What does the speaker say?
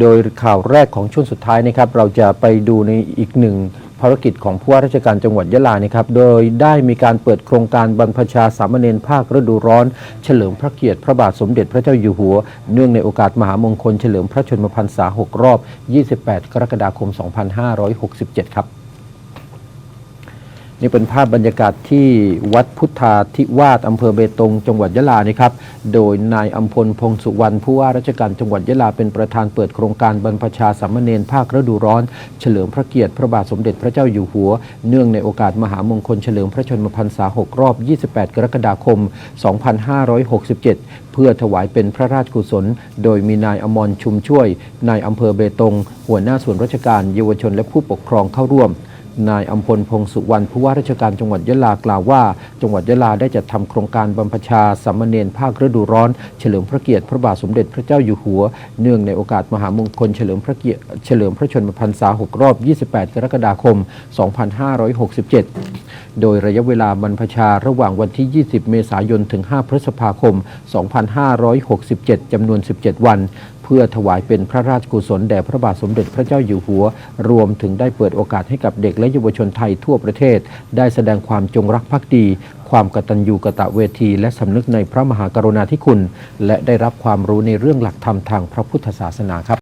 โดยข่าวแรกของช่วงสุดท้ายนะครับ เราจะไปดูในอีกหนึ่งภารกิจของผู้ว่าราชการจังหวัดยะลานะครับ โดยได้มีการเปิดโครงการบรรพชาสามเณรภาคฤดูร้อน เฉลิมพระเกียรติพระบาทสมเด็จพระเจ้าอยู่หัว เนื่องในโอกาสมหามงคลเฉลิมพระชนมพรรษา 6 รอบ 28 กรกฎาคม 2567 ครับ นี่เป็นภาพบรรยากาศที่วัดพุทธาธิวาสอำเภอเบตง จังหวัดยะลานะครับ โดยนายอัมพลพงสุวรรณผู้ว่าราชการจังหวัดยะลาเป็นประธานเปิดโครงการบรรพชาสามเณรภาคฤดูร้อน เฉลิมพระเกียรติพระบาทสมเด็จพระเจ้าอยู่หัว เนื่องในโอกาสมหามงคลเฉลิมพระชนมพรรษา 6 รอบ 28 กรกฎาคม 2567 เพื่อถวายเป็นพระราชกุศล โดยมีนายอมรชุมช่วย นายอำเภอเบตง หัวหน้าส่วนราชการเยาวชนและผู้ปกครองเข้าร่วม นายอัมพลพงสุวรรณผู้ว่าราชการจังหวัดยะลากล่าวว่า จังหวัดยะลาได้จัดทำโครงการบรรพชาสามเณรภาคฤดูร้อน เฉลิมพระเกียรติพระบาทสมเด็จพระเจ้าอยู่หัว เนื่องในโอกาสมหามงคลเฉลิมพระเกียรติเฉลิมพระชนมพรรษา 6 รอบ 28 กรกฎาคม 2567 โดยระยะเวลาบรรพชาระหว่างวันที่ 20 เมษายนถึง 5 พฤษภาคม 2567 จำนวน 17 วัน พื่อถวายเป็นพระราชกุศลแด่พระบาทสมเด็จพระเจ้าอยู่หัว รวมถึงได้เปิดโอกาสให้กับเด็กและเยาวชนไทยทั่วประเทศ ได้แสดงความจงรักภักดี ความกตัญญูกะตะเวที และสำนึกในพระมหากรุณาธิคุณ และได้รับความรู้ในเรื่องหลักธรรมทางพระพุทธศาสนาครับ